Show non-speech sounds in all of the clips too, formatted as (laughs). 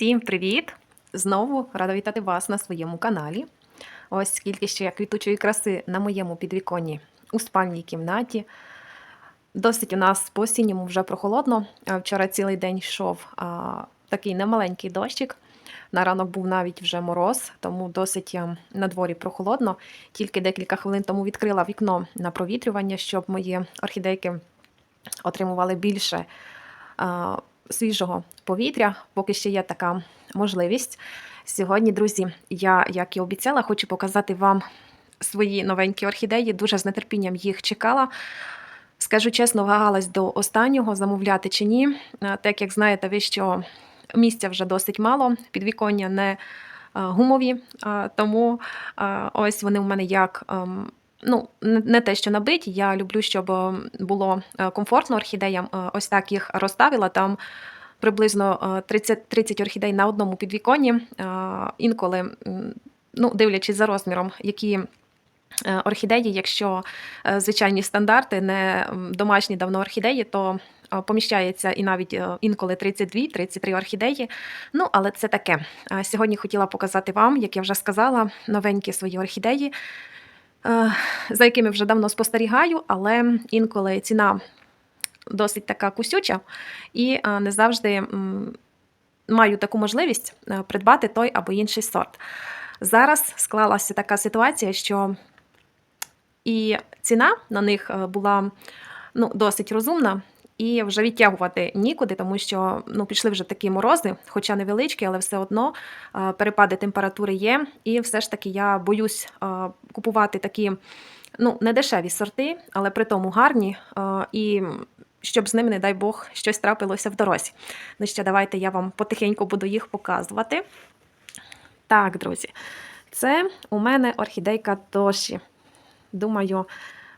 Всім привіт! Знову рада вітати вас на своєму каналі. Ось скільки ще квітучої краси на моєму підвіконні у спальній кімнаті. Досить у нас по осінньому вже прохолодно. Вчора цілий день йшов а, такий немаленький дощик. На ранок був навіть вже мороз, тому досить а, на дворі прохолодно. Тільки декілька хвилин тому відкрила вікно на провітрювання, щоб мої орхідейки отримували більше а, свіжого повітря, поки ще є така можливість. Сьогодні, друзі, я, як і обіцяла, хочу показати вам свої новенькі орхідеї. Дуже з нетерпінням їх чекала. Скажу чесно, вагалась до останнього замовляти чи ні. Так як знаєте, ви що місця вже досить мало, підвіконня не гумові, тому ось вони у мене як. Ну, не те, що набиті. Я люблю, щоб е, було е, комфортно орхідеям. Е, Ось так їх розставила. Там приблизно е, 30, 30 орхідей на одному підвіконні. Е, Інколи, ну, дивлячись за розміром, які орхідеї, якщо звичайні стандарти, не домашні давно орхідеї, то поміщається і навіть інколи 32-33 орхідеї. Ну, але це таке. Сьогодні хотіла показати вам, як я вже сказала, новенькі свої орхідеї, за якими вже давно спостерігаю, але інколи ціна досить така кусюча, і е, не завжди маю таку можливість е, придбати той або інший сорт. Зараз склалася така ситуація, що і ціна на них е, була ну, досить розумна. І вже відтягувати нікуди, тому що ну, пішли вже такі морози, хоча невеличкі, але все одно е, перепади температури є. І все ж таки я боюсь е, купувати такі ну, не дешеві сорти, але при тому гарні. е, І щоб з ними, не дай Бог, щось трапилося в дорозі. Ну що, давайте я вам потихеньку буду їх показувати. Так, друзі, це у мене орхідейка Тоші. Думаю,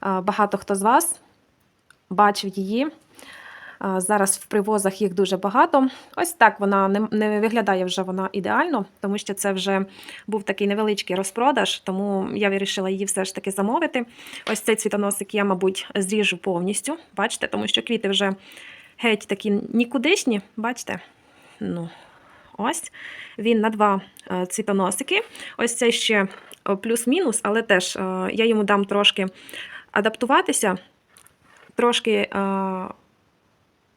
багато хто з вас бачив її. Зараз в привозах їх дуже багато. Ось так вона не, не виглядає вже вона ідеально, тому що це вже був такий невеличкий розпродаж, тому я вирішила її все ж таки замовити. Ось цей цвітоносик я, мабуть, зріжу повністю. Бачите, тому що квіти вже геть такі нікудишні. Бачите? Ну, ось. Він на два е, цвітоносики. Ось цей ще е, плюс-мінус, але теж е, я йому дам трошки адаптуватися, трошки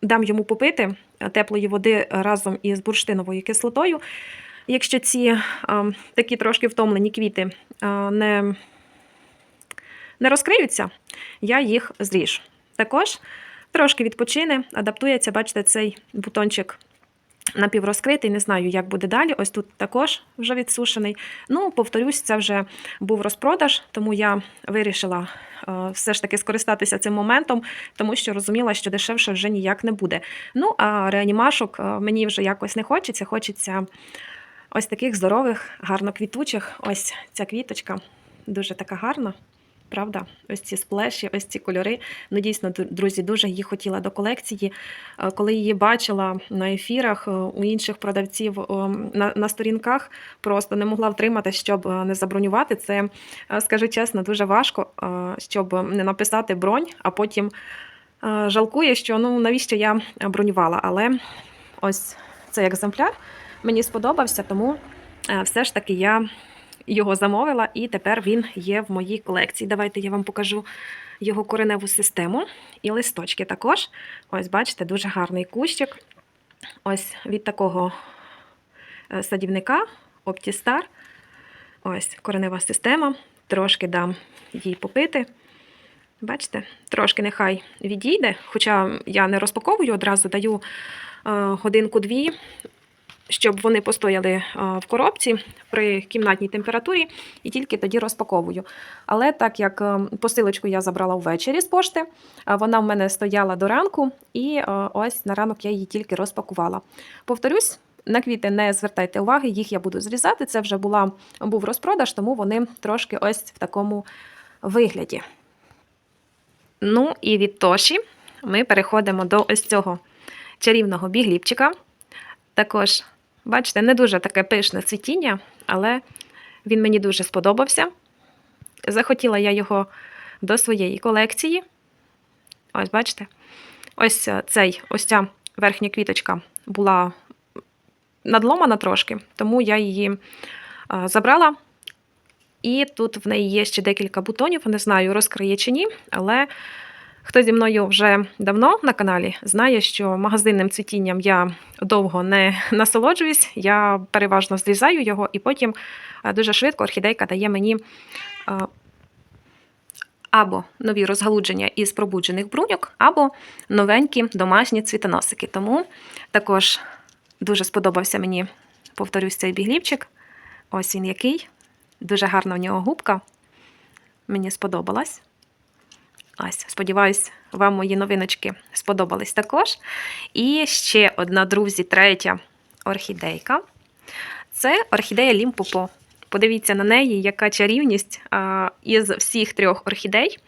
дам йому попити е, теплої води разом із бурштиновою кислотою. Якщо ці е, такі трошки втомлені квіти е, не, не розкриються, я їх зріж. Також трошки відпочине, адаптується, бачите, цей бутончик напіврозкритий, не знаю, як буде далі. Ось тут також вже відсушений. Ну, повторюсь, це вже був розпродаж, тому я вирішила е, все ж таки скористатися цим моментом, тому що розуміла, що дешевше вже ніяк не буде. Ну, а реанімашок е, мені вже якось не хочеться. Хочеться ось таких здорових, гарно квітучих. Ось ця квіточка дуже така гарна. Правда, ось ці сплеші, ось ці кольори. Ну, дійсно, друзі, дуже її хотіла до колекції. Е, Коли її бачила на ефірах е, у інших продавців на, на сторінках, просто не могла втримати, щоб е, не забронювати. Це, скажу чесно, дуже важко, щоб не написати бронь, а потім жалкує, що ну навіщо я бронювала. Але ось цей екземпляр мені сподобався, тому все ж таки я його замовила, і тепер він є в моїй колекції. Давайте я вам покажу його кореневу систему і листочки також. Ось, бачите, дуже гарний кущик. Ось від такого е, садівника Optistar. Ось коренева система. Трошки дам їй попити. Бачите, трошки нехай відійде, хоча я не розпаковую, одразу даю е, годинку-дві, щоб вони постояли е, в коробці при кімнатній температурі, і тільки тоді розпаковую. Але так як е, посилочку я забрала ввечері з пошти, е, вона в мене стояла до ранку, і е, ось на ранок я її тільки розпакувала. Повторюсь. На квіти не звертайте уваги, їх я буду зрізати. Це вже була, був розпродаж, тому вони трошки ось в такому вигляді. Ну і від Тоші ми переходимо до ось цього чарівного бігліпчика. Також, бачите, не дуже таке пишне цвітіння, але він мені дуже сподобався. Захотіла я його до своєї колекції. Ось, бачите, ось е, цей, ось ця верхня квіточка була надломана трошки, тому я її е, забрала. І тут в неї є ще декілька бутонів. Не знаю, розкриє чи ні, але хто зі мною вже давно на каналі, знає, що магазинним цвітінням я довго не насолоджуюсь. Я переважно зрізаю його, і потім е, дуже швидко орхідейка дає мені е, або нові розгалудження із пробуджених бруньок, або новенькі домашні цвітоносики. Тому також дуже сподобався мені, повторюсь, цей біглівчик. Ось він який. Дуже гарна в нього губка. Мені сподобалась. Ось, сподіваюсь, вам мої новиночки сподобались також. І ще одна, друзі, третя орхідейка. Це орхідея Лімпопо. Подивіться на неї, яка чарівність із всіх трьох орхідей,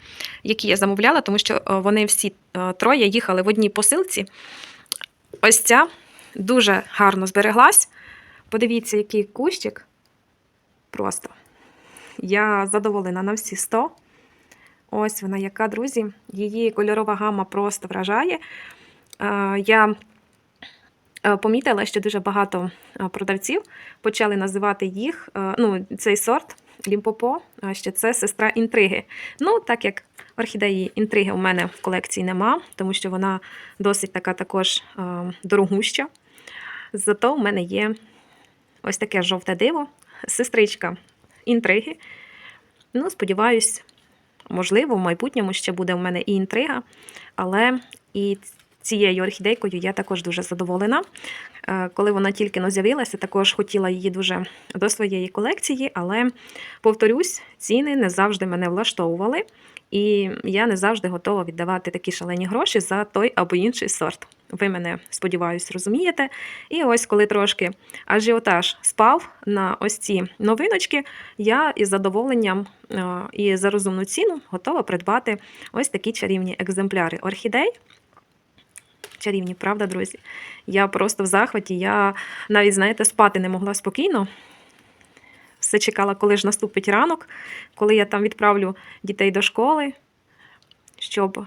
які я замовляла, тому що вони всі троє їхали в одній посилці. Ось ця дуже гарно збереглась. Подивіться, який кущик. Просто. Я задоволена на всі 100. Ось вона яка, друзі. Її кольорова гама просто вражає. Е, Я е, помітила, що дуже багато е, продавців почали називати їх, ну, цей сорт Лімпопо, ще це сестра інтриги. Ну, так як орхідеї інтриги у мене в колекції нема, тому що вона досить така також дорогуща. Зато в мене є ось таке жовте диво, сестричка інтриги. Ну, сподіваюсь, можливо, в майбутньому ще буде в мене і інтрига, але і цією орхідейкою я також дуже задоволена. Е, Коли вона тільки но з'явилася, також хотіла її дуже до своєї колекції, але, повторюсь, ціни не завжди мене влаштовували, і я не завжди готова віддавати такі шалені гроші за той або інший сорт. Ви мене, сподіваюсь, розумієте. І ось коли трошки ажіотаж спав на ось ці новиночки, я із задоволенням е, і за розумну ціну готова придбати ось такі чарівні екземпляри орхідей. Чарівні, правда, друзі? Я просто в захваті. Я навіть, знаєте, спати не могла спокійно. Все чекала, коли ж наступить ранок, коли я там відправлю дітей до школи, щоб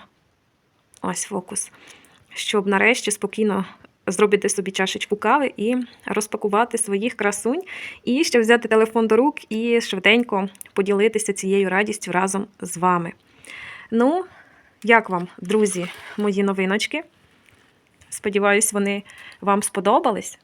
ось фокус, щоб нарешті спокійно зробити собі чашечку кави і розпакувати своїх красунь, і ще взяти телефон до рук і швиденько поділитися цією радістю разом з вами. Ну, як вам, друзі, мої новиночки? Сподіваюсь, вони вам сподобались.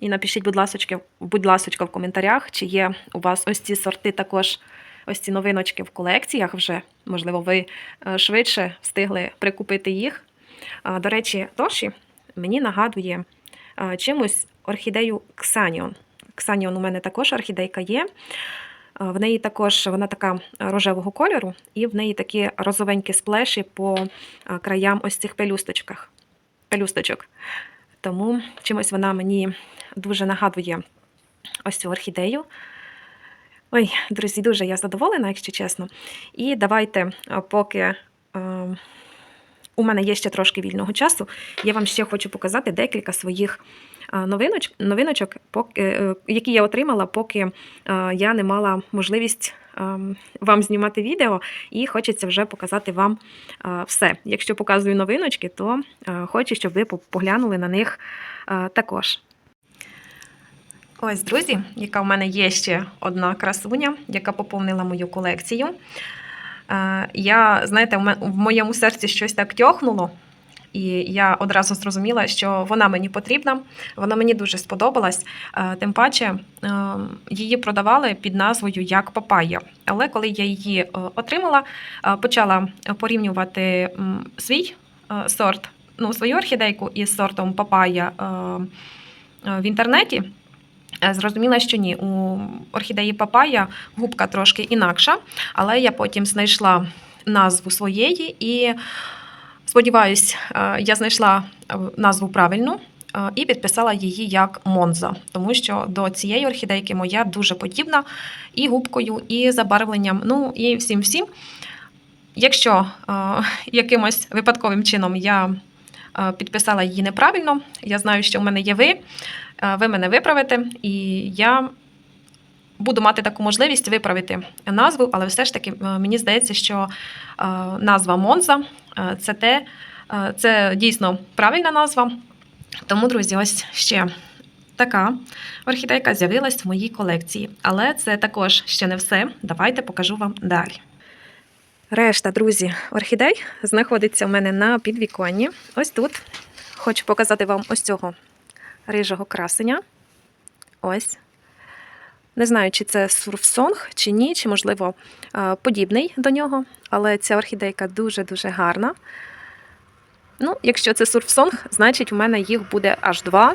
І напишіть, будь ласочка, будь ласочка, в коментарях, чи є у вас ось ці сорти також, ось ці новиночки в колекціях вже. Можливо, ви е, швидше встигли прикупити їх. До речі, Тоші мені нагадує чимось орхідею Ксаніон. Ксаніон у мене також орхідейка є. В неї також вона така рожевого кольору, і в неї такі розовенькі сплеші по краям ось цих пелюсточках. пелюсточок. Тому чимось вона мені дуже нагадує ось цю орхідею. Ой, друзі, дуже я задоволена, якщо чесно. І давайте, поки е, у мене є ще трошки вільного часу, я вам ще хочу показати декілька своїх а, новиноч, новиночок, поки, е, які я отримала, поки е, я не мала можливість е, вам знімати відео, і хочеться вже показати вам е, все. Якщо показую новиночки, то е, хочу, щоб ви поглянули на них е, також. Ось, друзі, яка в мене є ще одна красуня, яка поповнила мою колекцію. Е, Я, знаєте, в моєму серці щось так тьохнуло, і я одразу зрозуміла, що вона мені потрібна, вона мені дуже сподобалась. Е, Тим паче е, її продавали під назвою як папая. Але коли я її отримала, почала порівнювати свій сорт, ну, свою орхідейку із сортом папая в інтернеті. Е, Зрозуміла, що ні. У орхідеї папая губка трошки інакша, але я потім знайшла назву своєї і сподіваюсь, е, я знайшла е, назву правильну. І підписала її як Монза, тому що до цієї орхідейки моя дуже подібна і губкою, і забарвленням, ну і всім всім. Якщо якимось випадковим чином я підписала її неправильно, я знаю, що в мене є ви, ви мене виправите, і я буду мати таку можливість виправити назву, але все ж таки е, мені здається, що е, назва Монза е, це те, це дійсно правильна назва. Тому, друзі, ось ще така орхідейка з'явилась в моїй колекції. Але це також ще не все. Давайте покажу вам далі. Решта, друзі, орхідей знаходиться у мене на підвіконні. Ось тут. Хочу показати вам ось цього рижого красеня. Ось. Не знаю, чи це сурфсонг, чи ні, чи, можливо, е, подібний до нього. Але ця орхідейка дуже-дуже гарна. Ну, якщо це сурфсонг, значить у мене їх буде аж два.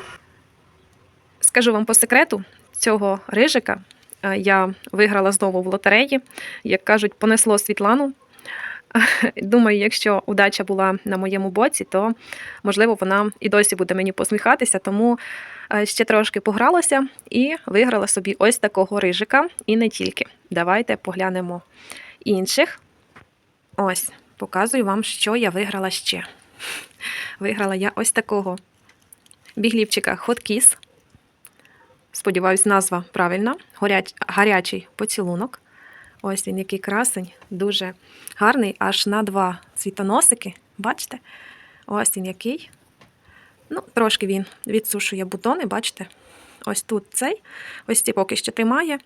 Скажу вам по секрету, цього рижика е, я виграла знову в лотереї. Як кажуть, понесло Світлану. (laughs) Думаю, якщо удача була на моєму боці, то можливо вона і досі буде мені посміхатися, тому е, ще трошки погралася і виграла собі ось такого рижика. І не тільки. Давайте поглянемо інших. Ось, показую вам, що я виграла ще. (laughs) Виграла я ось такого біглівчика Kiss. Сподіваюсь, назва правильна. Горяч, гарячий поцілунок. Ось він який красень, дуже гарний, аж на два цвітоносики. Бачите? Ось він який. Ну, трошки він відсушує бутони, бачите? Ось тут цей, ось ці поки що тримає.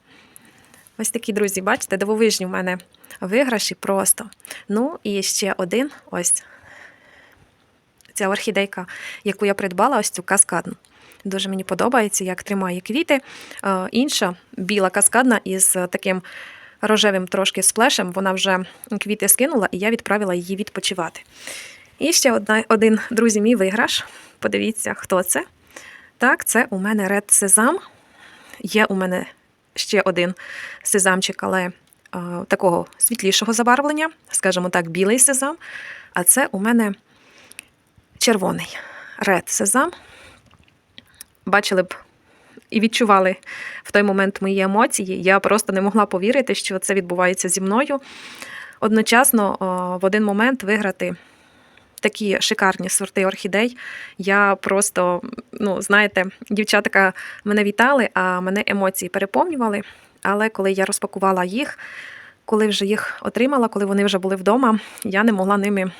Ось такі, друзі, бачите, дивовижні в мене виграші просто. Ну, і ще один ось ця орхідейка, яку я придбала, ось цю каскадну. Дуже мені подобається, як тримає квіти. Е, Інша біла каскадна із таким рожевим трошки сплешем. Вона вже квіти скинула, і я відправила її відпочивати. І ще одна, один, друзі, мій виграш. Подивіться, хто це. Так, це у мене Red Sesam. Є у мене ще один сезамчик, але е, такого світлішого забарвлення, скажімо так, білий сезам. А це у мене червоний Red Sesam. Бачили б і відчували в той момент мої емоції. Я просто не могла повірити, що це відбувається зі мною. Одночасно в один момент виграти такі шикарні сорти орхідей. Я просто, ну, знаєте, дівчатка мене вітали, а мене емоції переповнювали. Але коли я розпакувала їх, коли вже їх отримала, коли вони вже були вдома, я не могла ними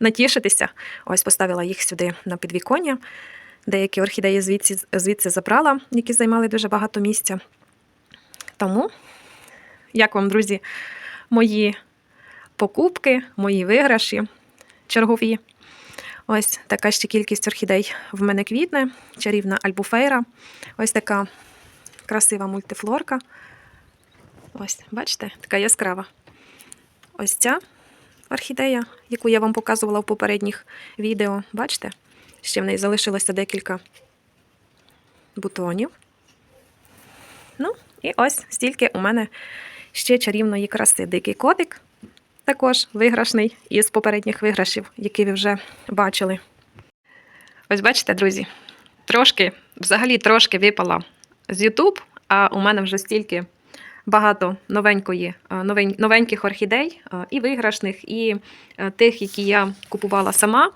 натішитися. Ось поставила їх сюди на підвіконня. Деякі орхідеї звідси, звідси забрала, які займали дуже багато місця. Тому, як вам, друзі, мої покупки, мої виграші чергові. Ось така ще кількість орхідей в мене квітне, чарівна альбуфейра. Ось така красива мультифлорка. Ось, бачите, така яскрава. Ось ця орхідея, яку я вам показувала в попередніх відео. Бачите? Ще в неї залишилося декілька бутонів. Ну, і ось стільки у мене ще чарівної краси. Дикий котик, також виграшний із попередніх виграшів, які ви вже бачили. Ось бачите, друзі, трошки, взагалі трошки випала з YouTube, а у мене вже стільки багато новенької, е, новень, новеньких орхідей, е, і виграшних, і е, тих, які я купувала сама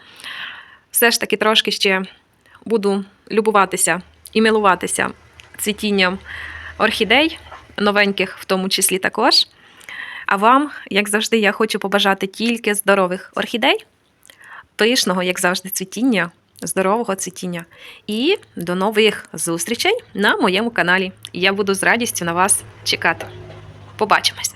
все ж таки трошки ще буду любуватися і милуватися цвітінням орхідей, новеньких в тому числі також. А вам, як завжди, я хочу побажати тільки здорових орхідей, пишного, як завжди, цвітіння, здорового цвітіння. І до нових зустрічей на моєму каналі. Я буду з радістю на вас чекати. Побачимось!